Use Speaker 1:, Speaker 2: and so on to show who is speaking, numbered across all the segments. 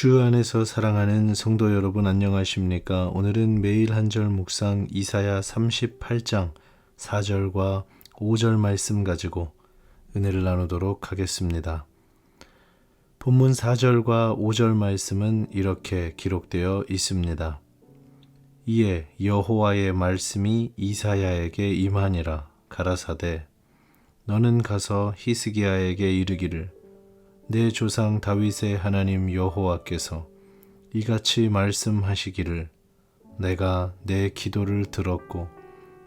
Speaker 1: 주 안에서 사랑하는 성도 여러분 안녕하십니까? 오늘은 매일 한 절 묵상 이사야 38장 4절과 5절 말씀 가지고 은혜를 나누도록 하겠습니다. 본문 4절과 5절 말씀은 이렇게 기록되어 있습니다. 이에 여호와의 말씀이 이사야에게 임하니라 가라사대 너는 가서 히스기야에게 이르기를 내 조상 다윗의 하나님 여호와께서 이같이 말씀하시기를 내가 내 기도를 들었고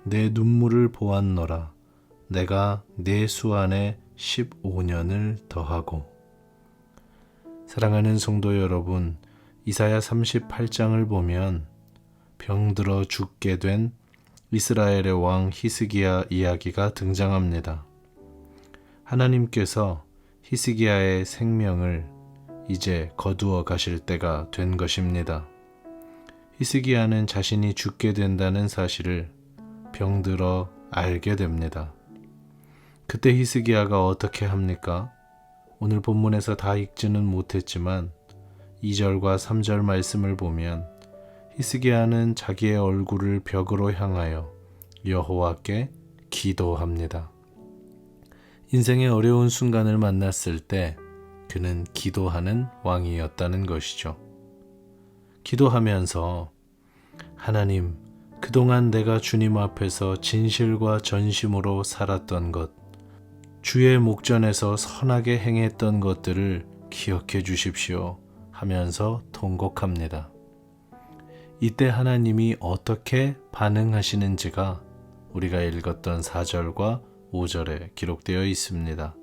Speaker 1: 내 눈물을 보았노라 내가 내 수 안에 15년을 더하고 사랑하는 성도 여러분 이사야 38장을 보면 병들어 죽게 된 이스라엘의 왕 히스기야 이야기가 등장합니다. 하나님께서 히스기야의 생명을 이제 거두어 가실 때가 된 것입니다. 히스기야는 자신이 죽게 된다는 사실을 병들어 알게 됩니다. 그때 히스기야가 어떻게 합니까? 오늘 본문에서 다 읽지는 못했지만 2절과 3절 말씀을 보면 히스기야는 자기의 얼굴을 벽으로 향하여 여호와께 기도합니다. 인생의 어려운 순간을 만났을 때 그는 기도하는 왕이었다는 것이죠. 기도하면서 하나님, 그동안 내가 주님 앞에서 진실과 전심으로 살았던 것, 주의 목전에서 선하게 행했던 것들을 기억해 주십시오 하면서 통곡합니다. 이때 하나님이 어떻게 반응하시는지가 우리가 읽었던 4절과 5절에 기록되어 있습니다.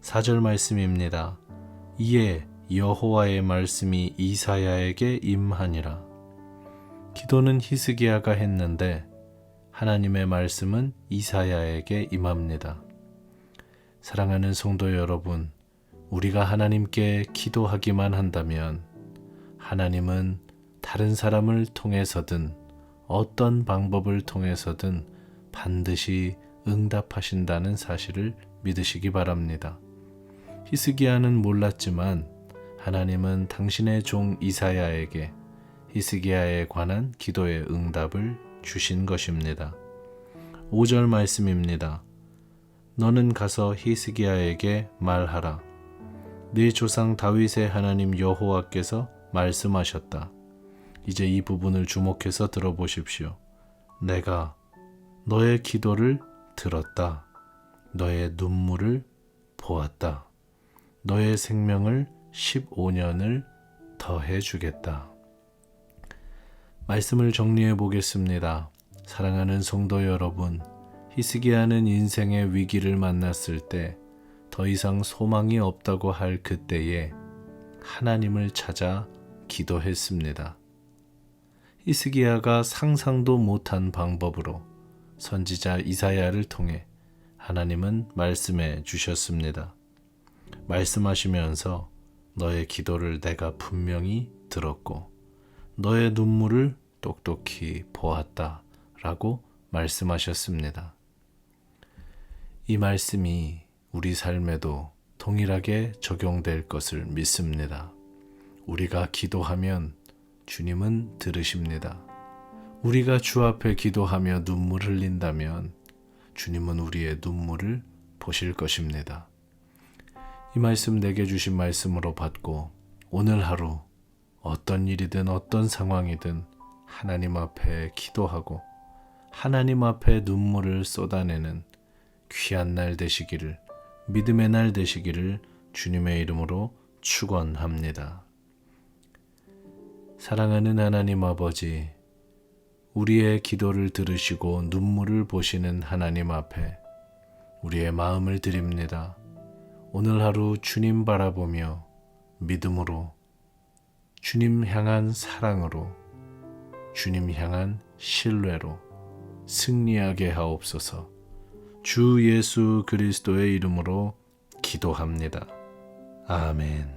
Speaker 1: 4절 말씀입니다. 이에 여호와의 말씀이 이사야에게 임하니라. 기도는 히스기야가 했는데 하나님의 말씀은 이사야에게 임합니다. 사랑하는 성도 여러분, 우리가 하나님께 기도하기만 한다면 하나님은 다른 사람을 통해서든 어떤 방법을 통해서든 반드시 응답하신다는 사실을 믿으시기 바랍니다. 히스기야는 몰랐지만 하나님은 당신의 종 이사야에게 히스기야에 관한 기도의 응답을 주신 것입니다. 5절 말씀입니다. 너는 가서 히스기야에게 말하라. 네 조상 다윗의 하나님 여호와께서 말씀하셨다. 이제 이 부분을 주목해서 들어보십시오. 내가 너의 기도를 들었다. 너의 눈물을 보았다. 너의 생명을 15년을 더해 주겠다. 말씀을 정리해 보겠습니다. 사랑하는 성도 여러분, 히스기야는 인생의 위기를 만났을 때 더 이상 소망이 없다고 할 그때에 하나님을 찾아 기도했습니다. 히스기야가 상상도 못한 방법으로 선지자 이사야를 통해 하나님은 말씀해 주셨습니다. 말씀하시면서 너의 기도를 내가 분명히 들었고 너의 눈물을 똑똑히 보았다 라고 말씀하셨습니다. 이 말씀이 우리 삶에도 동일하게 적용될 것을 믿습니다. 우리가 기도하면 주님은 들으십니다. 우리가 주 앞에 기도하며 눈물 흘린다면 주님은 우리의 눈물을 보실 것입니다. 이 말씀 내게 주신 말씀으로 받고 오늘 하루 어떤 일이든 어떤 상황이든 하나님 앞에 기도하고 하나님 앞에 눈물을 쏟아내는 귀한 날 되시기를 믿음의 날 되시기를 주님의 이름으로 축원합니다. 사랑하는 하나님 아버지, 우리의 기도를 들으시고 눈물을 보시는 하나님 앞에 우리의 마음을 드립니다. 오늘 하루 주님 바라보며 믿음으로 주님 향한 사랑으로 주님 향한 신뢰로 승리하게 하옵소서. 주 예수 그리스도의 이름으로 기도합니다. 아멘.